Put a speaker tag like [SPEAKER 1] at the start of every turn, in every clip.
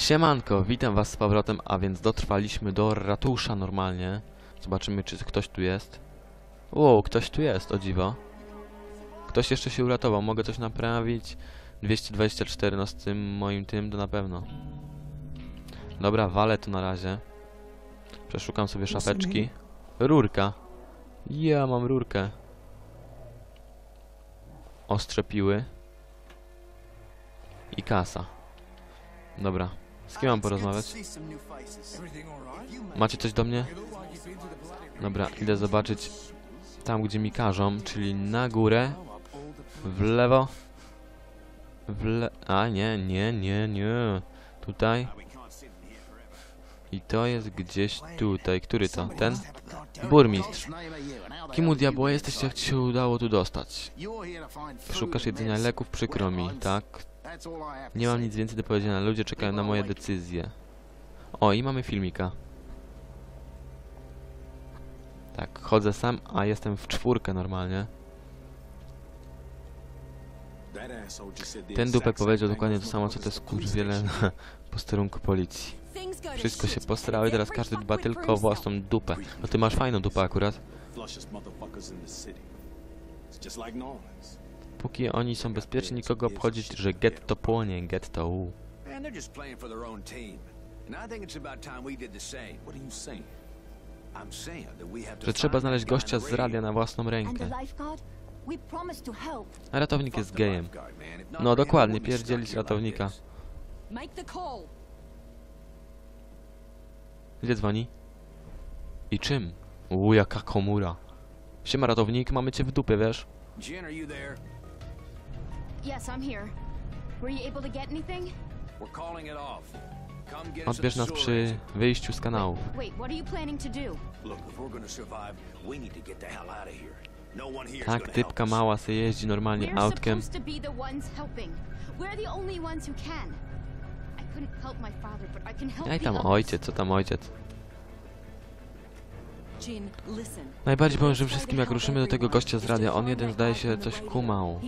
[SPEAKER 1] Siemanko, witam was z powrotem, a więc dotrwaliśmy do ratusza normalnie. Zobaczymy, czy ktoś tu jest. Wow, ktoś tu jest, o dziwo. Ktoś jeszcze się uratował, mogę coś naprawić. 224, no z tym moim tym to na pewno. Dobra, walę to na razie. Przeszukam sobie szafeczki. Rurka. Ja mam rurkę. Ostrze piły. I kasa. Dobra. Z kim mam porozmawiać? Macie coś do mnie? Dobra, idę zobaczyć tam, gdzie mi każą, czyli na górę, w lewo, w le... A, nie, nie, nie, nie. Tutaj. I to jest gdzieś tutaj. Który to? Ten? Burmistrz. Kim u diabła jesteś, jak ci się udało tu dostać? Szukasz jedzenia leków, przykro mi, tak? Nie mam nic więcej do powiedzenia, ludzie czekają na moje decyzje. O, i mamy filmika. Tak, chodzę sam, a jestem w czwórkę normalnie. Ten dupek powiedział dokładnie to samo, co te skurwiele na posterunku policji. Wszystko się posrało i teraz każdy dba tylko o własną dupę. No ty masz fajną dupę akurat. Póki oni są bezpieczni, nikogo obchodzić, że getto płonie, getto u.
[SPEAKER 2] Man, they're just playing for their own team. And I think it's about time we did the same.
[SPEAKER 3] What are you saying?
[SPEAKER 2] I'm saying that we have to
[SPEAKER 1] Że trzeba znaleźć gościa z radia na własną rękę. A ratownik jest gejem. No dokładnie, pierdzielić ratownika. Gdzie dzwoni? I czym? U, jaka komura. Siema ratownik, mamy cię w dupie, wiesz?
[SPEAKER 2] Jen, are you there?
[SPEAKER 4] Yes, I'm here. Were you able to get anything?
[SPEAKER 2] We're calling it off. Come get us
[SPEAKER 1] Odbierz nas
[SPEAKER 2] the
[SPEAKER 1] przy wyjściu z kanałów.
[SPEAKER 4] Wait, what are you planning to do?
[SPEAKER 2] Look, if we're gonna survive, we need to get the hell out of here. No one here's
[SPEAKER 1] Tak, typka mała se jeździ normalnie
[SPEAKER 4] We're
[SPEAKER 1] autkiem.
[SPEAKER 4] supposed to be the ones helping. We're the only ones who can. I couldn't help my father, but I can help
[SPEAKER 1] Ja i
[SPEAKER 4] the
[SPEAKER 1] tam
[SPEAKER 4] others.
[SPEAKER 1] ojciec, co tam ojciec? Najbardziej powiem, że wszystkim jak ruszymy do tego gościa z radia, on jeden zdaje się coś kumał.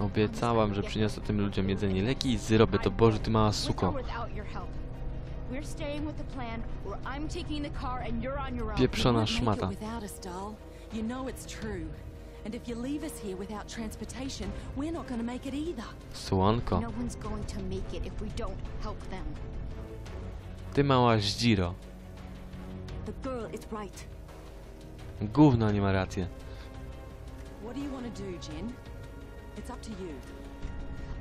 [SPEAKER 1] Obiecałam, że przyniosę tym ludziom jedzenie, leki i syropy, to. Boże, ty mała suko. Pieprzona szmata.
[SPEAKER 5] You know it's true. And if you leave us here without transportation, we're not gonna make it either.
[SPEAKER 1] Słonko.
[SPEAKER 4] No one's going to make it if we don't help them.
[SPEAKER 1] Ty mała zdziro.
[SPEAKER 4] The girl is right.
[SPEAKER 1] Gówno nie ma rację.
[SPEAKER 5] What do you want to do, Jin? It's up to you.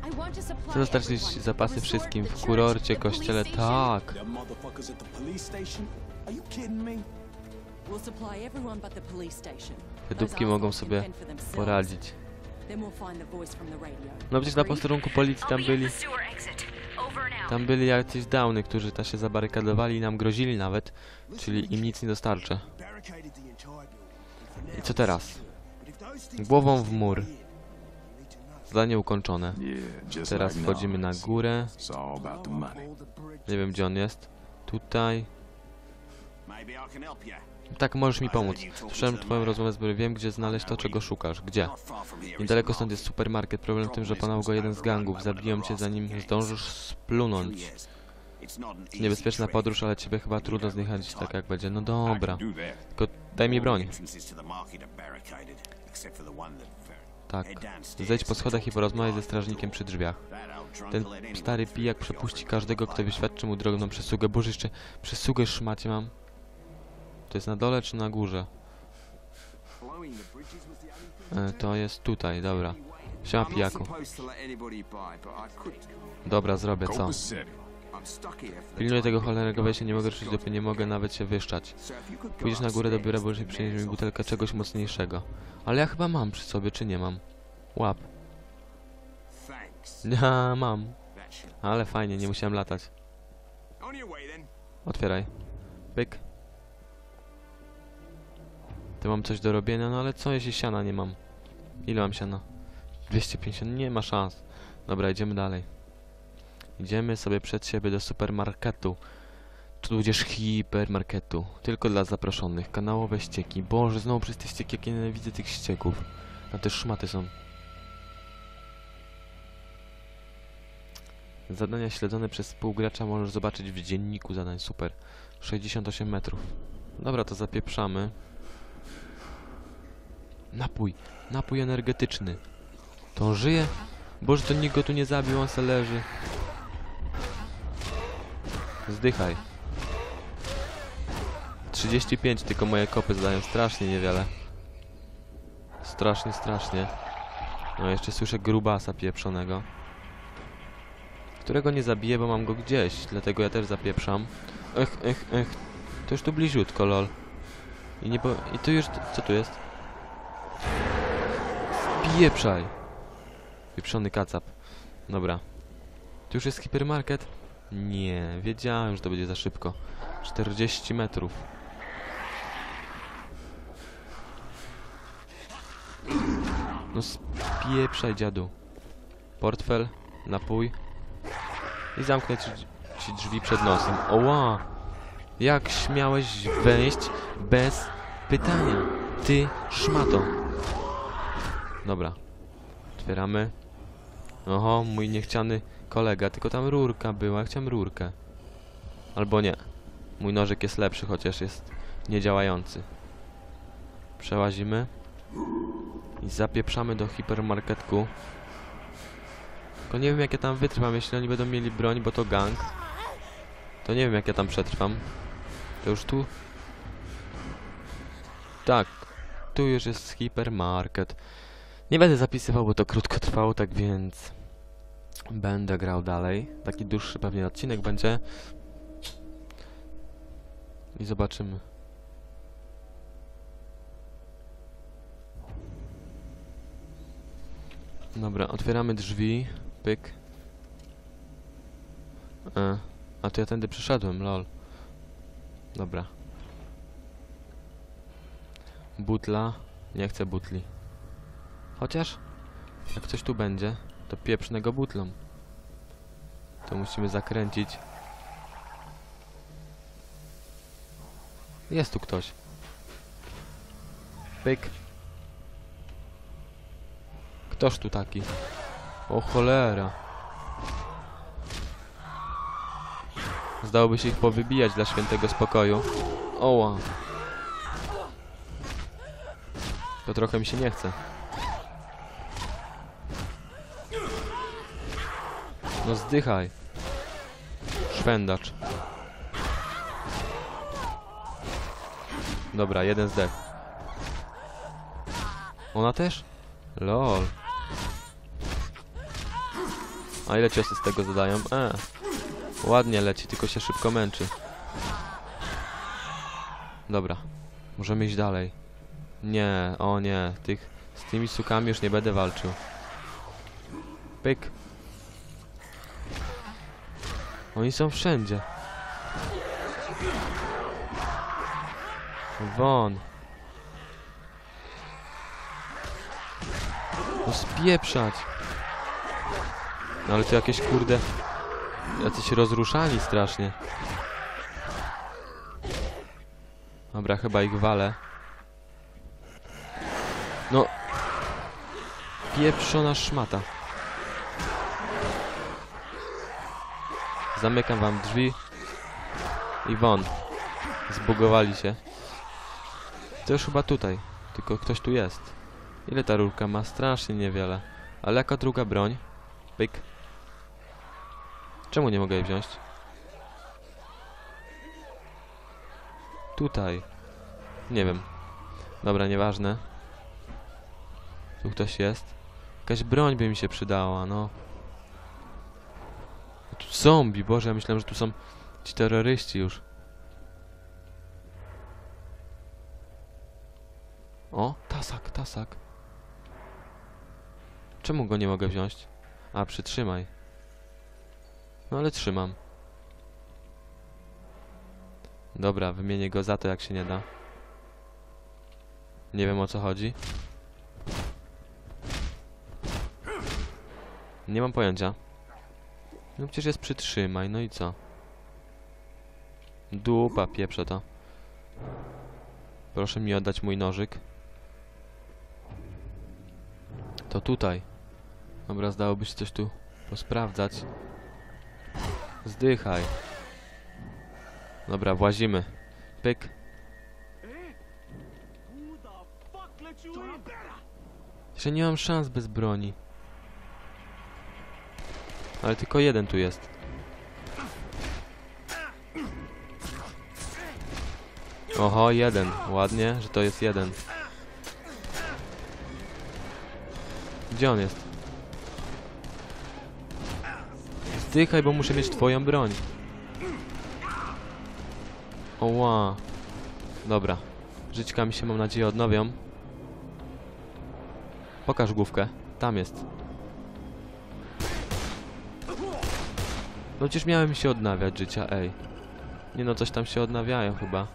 [SPEAKER 4] I want to supply
[SPEAKER 1] Chcę dostarczyć
[SPEAKER 4] everyone.
[SPEAKER 1] zapasy wszystkim w kurorcie, kościele, tak.
[SPEAKER 3] Them motherfuckers at the police station? Are you kidding me?
[SPEAKER 5] We'll supply everyone but the police station.
[SPEAKER 1] Dupki mogą sobie poradzić. No przecież na posterunku policji tam byli, tam byli jacyś downy, którzy ta się zabarykadowali i nam grozili nawet, czyli im nic nie dostarczę. I co teraz? Głową w mur. Zadanie ukończone. Teraz wchodzimy na górę. Nie wiem gdzie on jest. Tutaj. Tak, możesz mi pomóc. Słyszałem twoją rozmowę z Bury. Wiem, gdzie znaleźć to, czego szukasz. Gdzie? Niedaleko stąd jest supermarket. Problem w tym, że panał go jeden z gangów. Zabiją cię, zanim zdążysz splunąć. Niebezpieczna podróż, ale ciebie chyba trudno zniechęcić tak jak będzie. No dobra. Tylko daj mi broń. Tak. Zejdź po schodach i porozmawiaj ze strażnikiem przy drzwiach. Ten stary pijak przepuści każdego, kto wyświadczy mu drogną przysługę. Boże, jeszcze przysługę szmacie mam. To jest na dole czy na górze? E, to jest tutaj, dobra. Siema pijaku. Dobra, zrobię, co? Pilnuję tego cholernego wejścia, nie mogę ruszyć dopóki nie mogę nawet się wyszczać. Pójdziesz na górę do biura, bo
[SPEAKER 6] to the
[SPEAKER 1] przynieść mi butelkę czegoś mocniejszego. Ale ja chyba mam przy sobie, czy nie mam? Łap. Ja mam. Ale fajnie, nie musiałem latać. Otwieraj. Pyk. Ty mam coś do robienia, no ale co jeśli siana nie mam? Ile mam siana? 250, nie ma szans. Dobra, idziemy dalej. Idziemy sobie przed siebie do supermarketu. Tudzież hipermarketu. Tylko dla zaproszonych. Kanałowe ścieki. Boże, znowu przez te ścieki, jak ja nienawidzę tych ścieków. Tam te szmaty są. Zadania śledzone przez współgracza możesz zobaczyć w dzienniku zadań. Super. 68 metrów. Dobra, to zapieprzamy. Napój. Napój energetyczny. To on żyje? Boże, to nikt go tu nie zabił, on se leży. Zdychaj. 35, tylko moje kopy zdają strasznie niewiele. Strasznie, strasznie. No, jeszcze słyszę grubasa pieprzonego. Którego nie zabiję, bo mam go gdzieś, dlatego ja też zapieprzam. Ech, ech, ech. To już tu bliziutko, lol. I nie po... I tu już... Co tu jest? Pieprzaj! Pieprzony kacap. Dobra. Tu już jest hipermarket? Nie, wiedziałem, że to będzie za szybko. 40 metrów. No spieprzaj, dziadu. Portfel, napój. I zamknę ci, ci drzwi przed nosem. Oła! Jak śmiałeś wejść bez pytania? Ty szmato. Dobra. Otwieramy. Oho, mój niechciany kolega, tylko tam rurka była, ja chciałem rurkę. Albo nie. Mój nożyk jest lepszy, chociaż jest niedziałający. Przełazimy. I zapieprzamy do hipermarketku. Tylko nie wiem jak ja tam wytrwam, jeśli oni będą mieli broń, bo to gang. To nie wiem jak ja tam przetrwam. To już tu? Tak. Tu już jest hipermarket. Nie będę zapisywał, bo to krótko trwało, tak więc... Będę grał dalej. Taki dłuższy pewnie odcinek będzie. I zobaczymy. Dobra, otwieramy drzwi. Pyk. E, a to ja tędy przyszedłem, lol. Dobra. Butla. Nie chcę butli. Chociaż, jak coś tu będzie, to pieprznego butlą. To musimy zakręcić. Jest tu ktoś. Pyk. Ktoż tu taki? O cholera. Zdałoby się ich powybijać dla świętego spokoju. Oła. To trochę mi się nie chce. No zdychaj. Szwendacz. Dobra, jeden zdech. Ona też? Lol. A ile ciosy z tego zadają? E. Ładnie leci, tylko się szybko męczy. Dobra. Możemy iść dalej. Nie, o nie. Tych, z tymi sukami już nie będę walczył. Pyk. Oni są wszędzie. Won. No spieprzać. No ale to jakieś kurde... Jacyś rozruszani strasznie. Dobra, chyba ich walę. No. Pieprzona szmata. Zamykam wam drzwi. I won. Zbugowali się. To już chyba tutaj. Tylko ktoś tu jest. Ile ta rurka ma? Strasznie niewiele. Ale jaka druga broń? Pyk. Czemu nie mogę jej wziąć? Tutaj. Nie wiem. Dobra, nieważne. Tu ktoś jest. Jakaś broń by mi się przydała, no. Tu zombie, Boże, ja myślałem, że tu są ci terroryści już. O, tasak, tasak. Czemu go nie mogę wziąć? A, przytrzymaj. No ale trzymam. Dobra, wymienię go za to, jak się nie da. Nie wiem o co chodzi. Nie mam pojęcia. No przecież jest przytrzymaj, no i co? Dupa, pieprze to. Proszę mi oddać mój nożyk. To tutaj. Dobra, zdałoby się coś tu posprawdzać. Zdychaj. Dobra, włazimy. Pyk. Że nie mam szans bez broni. Ale tylko jeden tu jest. Oho, jeden. Ładnie, że to jest jeden. Gdzie on jest? Zdychaj, bo muszę mieć twoją broń. Oła. Dobra. Żyćka mi się, mam nadzieję, odnowią. Pokaż główkę. Tam jest. No przecież miałem się odnawiać życia, ej. Nie no, coś tam się odnawiają chyba.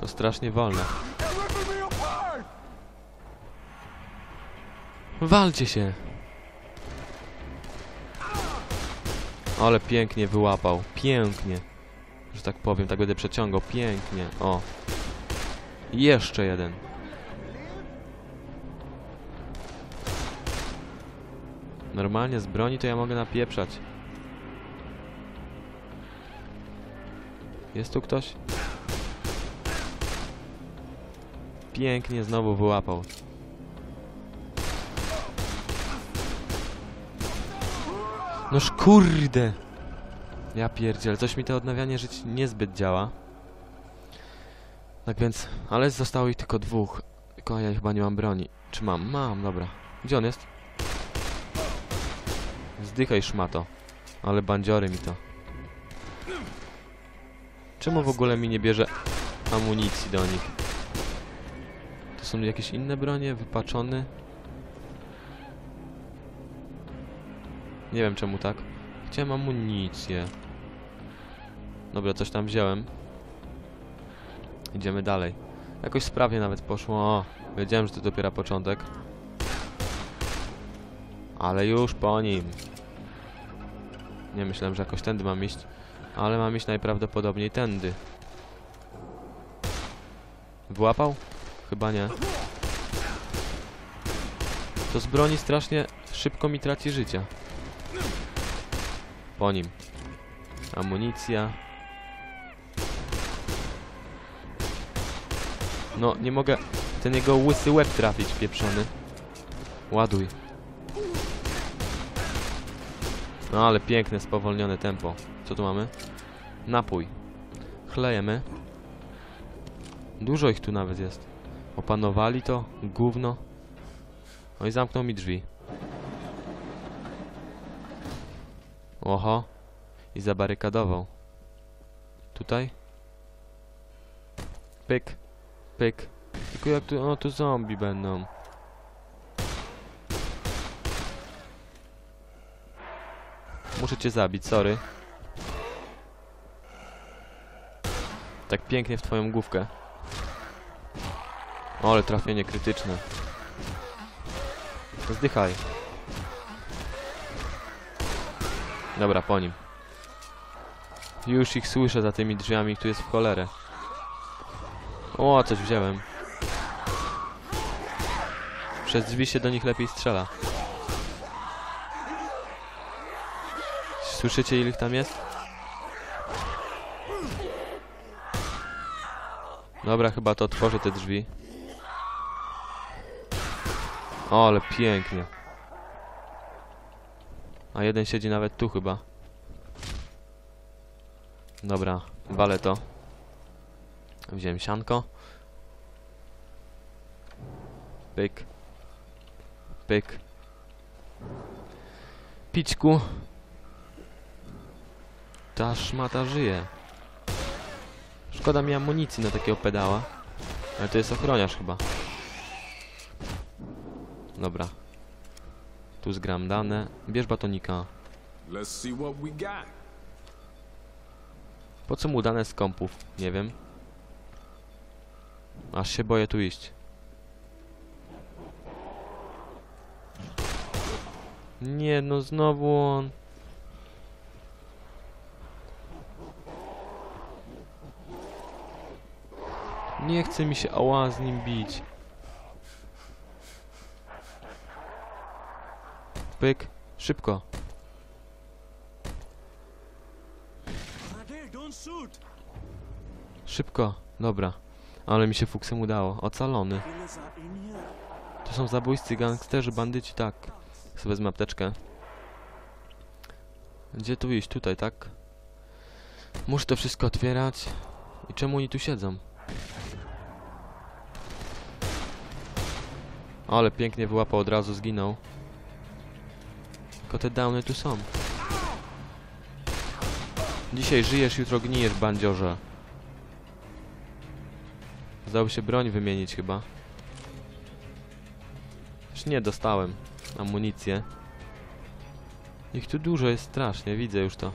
[SPEAKER 1] To strasznie wolne. Walcie się! Ale pięknie wyłapał. Pięknie. Że tak powiem, tak będę przeciągał. Pięknie. O. Jeszcze jeden. Normalnie z broni to ja mogę napieprzać. Jest tu ktoś? Pięknie znowu wyłapał. Noż kurde! Ja pierdziel, coś mi to odnawianie żyć niezbyt działa. Tak więc, ale zostało ich tylko dwóch. Tylko ja chyba nie mam broni. Czy mam? Mam, dobra. Gdzie on jest? Zdychaj szmato. Ale bandziory mi to. Czemu w ogóle mi nie bierze amunicji do nich? To są jakieś inne bronie? Wypaczony? Nie wiem czemu tak. Chciałem amunicję. Dobra, coś tam wziąłem. Idziemy dalej. Jakoś sprawnie nawet poszło. O, wiedziałem, że to dopiero początek. Ale już po nim. Nie myślałem, że jakoś tędy mam iść. Ale mam iść najprawdopodobniej tędy. Wyłapał? Chyba nie. To z broni strasznie szybko mi traci życie. Po nim. Amunicja. No, nie mogę ten jego łysy łeb trafić, pieprzony. Ładuj. No, ale piękne, spowolnione tempo. Co tu mamy? Napój. Chlejemy. Dużo ich tu nawet jest. Opanowali to? Gówno. No i zamknął mi drzwi. Oho. I zabarykadował. Tutaj? Pyk. Pyk. Tylko jak tu... O, tu zombie będą. Muszę cię zabić, sorry. Tak pięknie w twoją główkę. O, ale trafienie krytyczne. Zdychaj. Dobra, po nim. Już ich słyszę za tymi drzwiami, tu jest w cholerę. O, coś wziąłem. Przez drzwi się do nich lepiej strzela. Słyszycie, ile ich tam jest? Dobra, chyba to otworzę te drzwi. O, ale pięknie. A jeden siedzi nawet tu chyba. Dobra, walę to. Wziąłem sianko. Pyk. Pyk. Pićku. Ta szmata żyje. Szkoda mi amunicji na takiego pedała. Ale to jest ochroniarz chyba. Dobra. Tu zgram dane. Bierz batonika. Po co mu dane z kompów? Nie wiem. Aż się boję tu iść. Nie, no znowu on. Nie chce mi się ała z nim bić. Pyk. Szybko. Szybko. Dobra. Ale mi się fuksem udało. Ocalony. To są zabójcy, gangsterzy, bandyci, tak. Sobie wezmę apteczkę. Gdzie tu iść? Tutaj, tak? Muszę to wszystko otwierać. I czemu oni tu siedzą? Ale pięknie wyłapał, od razu zginął. Tylko te downy tu są. Dzisiaj żyjesz, jutro gnijesz, bandziorze. Zdało się broń wymienić chyba. Już nie dostałem. Amunicję. Ich tu dużo jest strasznie, widzę już to.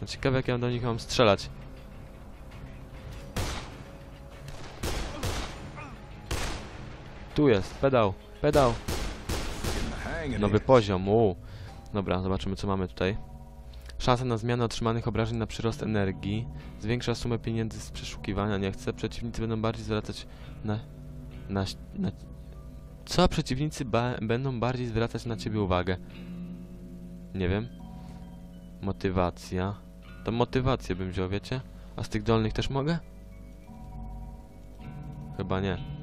[SPEAKER 1] No ciekawe jak ja do nich mam strzelać. Tu jest, pedał, pedał. Nowy poziom, uuu. Dobra, zobaczymy co mamy tutaj. Szansa na zmianę otrzymanych obrażeń na przyrost energii. Zwiększa sumę pieniędzy z przeszukiwania, nie chcę. Przeciwnicy będą bardziej zwracać na... na... na co? Przeciwnicy ba będą bardziej zwracać na ciebie uwagę? Nie wiem. Motywacja. To motywację bym wziął, wiecie? A z tych dolnych też mogę? Chyba nie.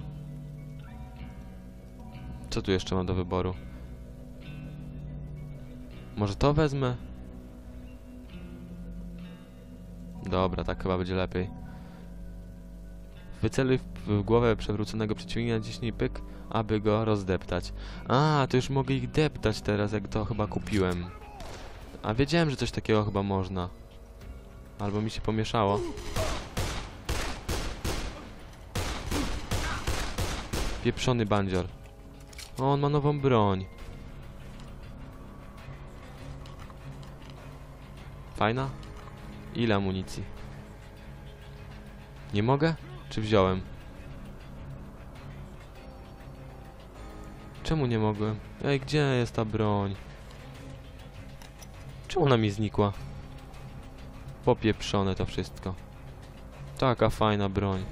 [SPEAKER 1] Co tu jeszcze mam do wyboru? Może to wezmę? Dobra, tak chyba będzie lepiej. Wyceluj w, głowę przewróconego przeciwnika, naciśnij pyk, aby go rozdeptać. A, to już mogę ich deptać teraz, jak to chyba kupiłem. A wiedziałem, że coś takiego chyba można. Albo mi się pomieszało. Pieprzony bandzior. O, on ma nową broń. Fajna? Ile amunicji? Nie mogę? Czy wziąłem? Czemu nie mogłem? Ej, gdzie jest ta broń? Czemu ona mi znikła? Popieprzone to wszystko. Taka fajna broń.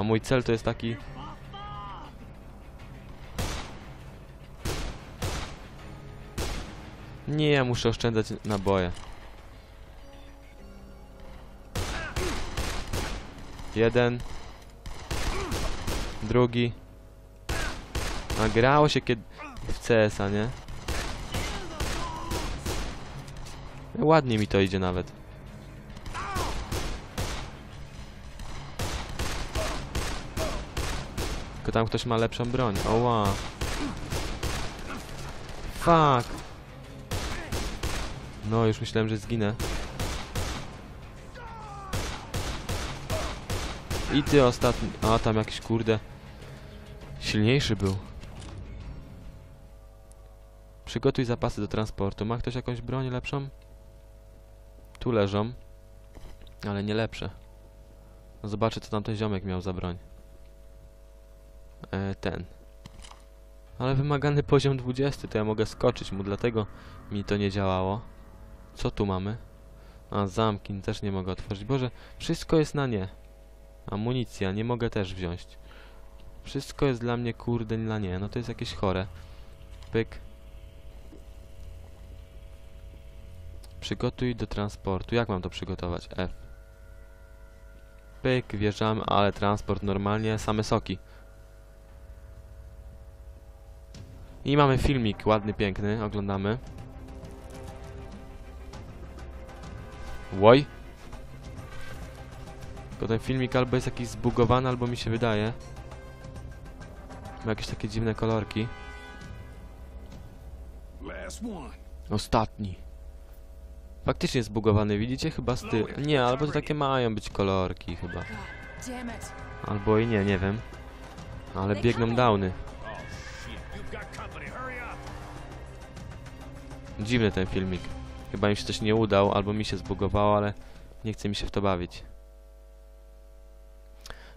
[SPEAKER 1] A mój cel to jest taki... Nie, ja muszę oszczędzać naboje. Jeden. Drugi. A grało się kiedy... w CS-a, nie? Ładnie mi to idzie nawet. Tam ktoś ma lepszą broń. Oła. Fuck. No, już myślałem, że zginę. I ty ostatni... A, tam jakiś kurde... Silniejszy był. Przygotuj zapasy do transportu. Ma ktoś jakąś broń lepszą? Tu leżą. Ale nie lepsze. No zobaczę, co tamten ziomek miał za broń. E, ten. Ale wymagany poziom 20, to ja mogę skoczyć mu, dlatego mi to nie działało. Co tu mamy? A, zamki też nie mogę otworzyć. Boże, wszystko jest na nie. Amunicja, nie mogę też wziąć. Wszystko jest dla mnie, kurde, na nie. No to jest jakieś chore. Pyk. Przygotuj do transportu. Jak mam to przygotować? F. Pyk, wjeżdżamy, ale transport normalnie, same soki. I mamy filmik ładny, piękny, oglądamy. Łoj. Tylko ten filmik albo jest jakiś zbugowany, albo mi się wydaje. Ma jakieś takie dziwne kolorki. Ostatni. Faktycznie zbugowany, widzicie? Chyba z ty... Nie, albo to takie mają być kolorki chyba. Albo i nie, nie wiem. Ale biegną downy. Dziwny ten filmik. Chyba im się coś nie udał, albo mi się zbugowało, ale nie chce mi się w to bawić.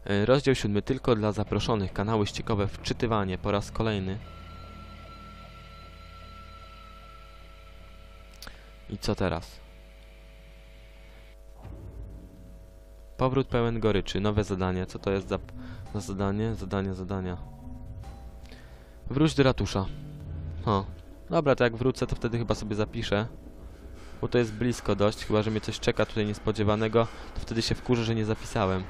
[SPEAKER 1] E, Rozdział siódmy tylko dla zaproszonych. Kanały ściekowe wczytywanie po raz kolejny. I co teraz? Powrót pełen goryczy. Nowe zadanie. Co to jest za, za zadanie? Zadanie, zadania. Wróć do ratusza. O. Dobra, to jak wrócę, to wtedy chyba sobie zapiszę. Bo to jest blisko dość, chyba że mnie coś czeka tutaj niespodziewanego, to wtedy się wkurzę, że nie zapisałem.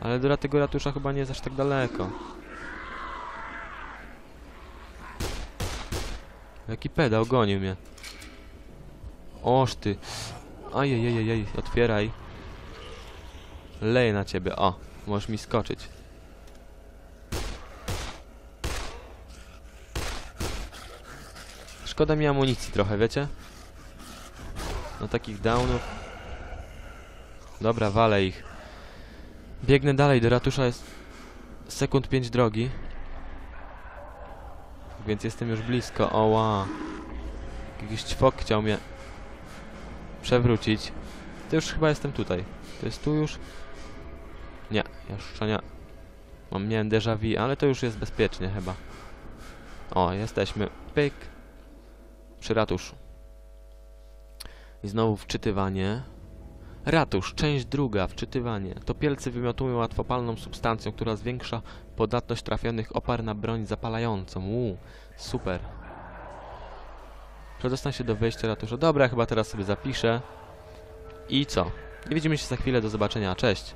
[SPEAKER 1] Ale do tego ratusza chyba nie jest aż tak daleko. Jaki pedał, gonił mnie. Oż ty. Ajajajajaj, otwieraj. Leję na ciebie, o. Możesz mi skoczyć. Szkoda mi amunicji trochę, wiecie? No takich downów. Dobra, walę ich. Biegnę dalej, do ratusza jest sekund 5 drogi. Więc jestem już blisko. Oła. Jakiś ćwok chciał mnie przewrócić. To już chyba jestem tutaj. To jest tu już? Nie, jeszcze nie. Mam, miałem déjà vu, ale to już jest bezpiecznie chyba. O, jesteśmy. Pyk. Przy ratuszu. I znowu wczytywanie. Ratusz, część druga, wczytywanie. Topielcy wymiotują łatwopalną substancją, która zwiększa podatność trafionych opar na broń zapalającą. Uuu, super. Przedostań się do wejścia ratusza. Dobra, chyba teraz sobie zapiszę. I co? I widzimy się za chwilę. Do zobaczenia. Cześć.